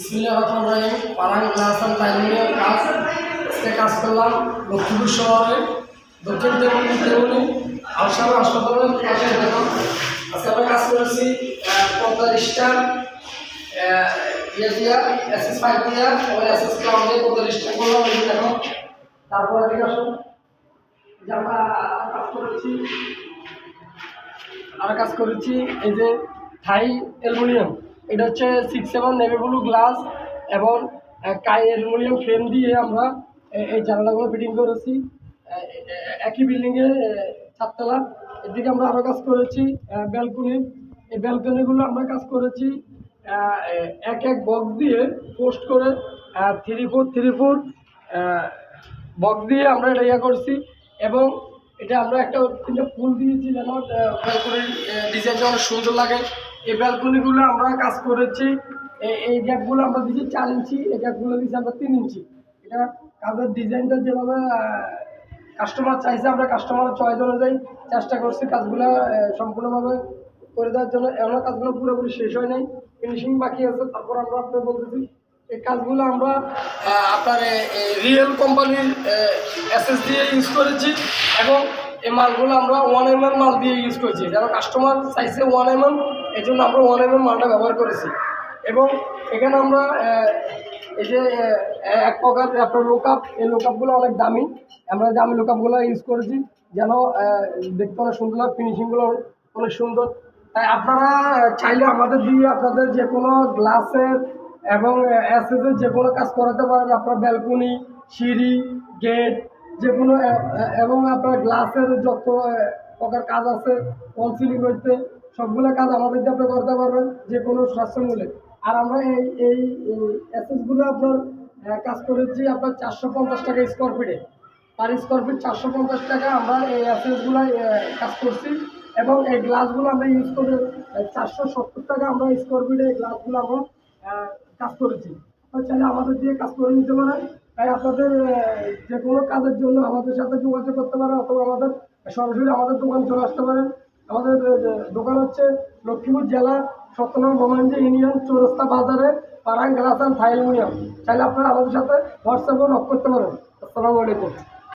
বিসমিল্লাহ রহমান রহিম। পারাং হাসান তাইমিনের কাজ আজকে কাজ করলাম লক্ষ্মীপুর শহরে। দক্ষিণ তেমনি তেমনি আলসামা হাসপাতালের পাশে দেখুন আজকে আমরা কাজ করেছি পঁয়তাল্লিশটা ইয়ে দিয়া এস এস ফাইভ দিয়া, এবং এস এস ক্লাব দিয়ে পঁয়তাল্লিশটা করলাম, এই দেখুন তারপরে দিকে আসুন যে আমরা কাজ করেছি। আমরা কাজ করেছি এই যে থাই অ্যালুমিনিয়াম। এটা হচ্ছে six seven navy blue glass এবং কাই অ্যালুমিনিয়াম ফ্রেম দিয়ে আমরা এই জানালাগুলো ফিটিং করেছি। একই বিল্ডিংয়ে চারতলা। এদিকে আমরা আরও কাজ করেছি ব্যালকনি এই ব্যালকনিগুলো আমরা কাজ করেছি এক এক বক্স দিয়ে পোস্ট করে three four three four box দিয়ে আমরা এটা ইয়ে করছি এবং এটা আমরা একটা ফুল দিয়েছি যেন ডিজাইনটা অনেক সুন্দর লাগে। এই ব্যালকনিগুলো আমরা কাজ করেছি। এই- গ্যাপগুলো আমরা দিয়েছি চার ইঞ্চি, এই গ্যাপগুলো দিয়েছি আমরা তিন ইঞ্চি। এটা কাজের ডিজাইনটা যেভাবে কাস্টমার চাইছে, আমরা কাস্টমারের চয়েস অনুযায়ী চেষ্টা করছি কাজগুলো সম্পূর্ণভাবে করে দেওয়ার জন্য। এমন কাজগুলো পুরোপুরি শেষ হয় নাই। ফিনিশিং বাকি আছে, তারপর আমরা আপনার বলতেছি, এই কাজগুলো আমরা আপনার রিয়েল কোম্পানির এসএস দিয়ে ইউজ করেছি। এবং এই মালগুলো আমরা ওয়ান এম এম মাল দিয়ে ইউজ করেছি। যেন কাস্টমার চাইছে ওয়ান এম এম এই জন্য আমরা ওয়ান এম এম মালটা ব্যবহার করেছি। এবং এখানে আমরা এই যে এক প্রকার আপনার লোকআপ এই লোকআপগুলো অনেক দামি। আমরা দামি লোকআপগুলো ইউজ করেছি, যেন দেখতে অনেক সুন্দর লাগে ফিনিশিংগুলো অনেক সুন্দর। তাই আপনারা চাইলে আমাদের দিয়ে আপনাদের যে কোনো গ্লাসের এবং অ্যাসেসের যে কোনো কাজ করাতে পারেন। আপনার ব্যালকনি সিঁড়ি গেট যে কোনো এবং আপনার গ্লাসের যত প্রকার কাজ আছে ফল সিলিং করতে সবগুলো কাজ আমাদের আপনি করতে পারবেন, যে কোনো স্বাস্থ্য মূল্যে। আর আমরা এই এই অ্যাসেসগুলো আপনার কাজ করেছি আপনার চারশো পঞ্চাশ টাকা স্কোয়ার ফিটে পার স্কোয়ার ফিট চারশো পঞ্চাশ টাকা আমরা এই অ্যাসেসগুলো কাজ করছি। এবং এই গ্লাসগুলো আমরা ইউজ করে চারশো সত্তর টাকা আমরা স্কোয়ার ফিটে এই গ্লাসগুলো আমরা কাজ করেছি। চাইলে আমাদের দিয়ে কাজ করে নিতে পারেন। তাই আপনাদের যে কোনো কাজের জন্য আমাদের সাথে যোগাযোগ করতে পারেন অথবা আমাদের সরাসরি আমাদের দোকান চলে আসতে পারেন। আমাদের দোকান হচ্ছে লক্ষ্মীপুর জেলা সত্যনাম মোমাঞ্জি ইউনিয়ন চৌরাস্তা বাজারে পারাং গ্লাসান থাইলমিয়াম চাইলে আপনারা আমাদের সাথে হোয়াটসঅ্যাপে নক করতে পারেন। আসসালামু আলাইকুম।